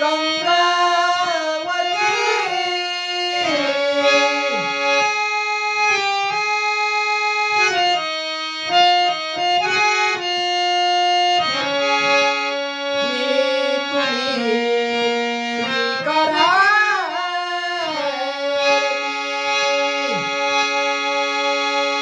Ganga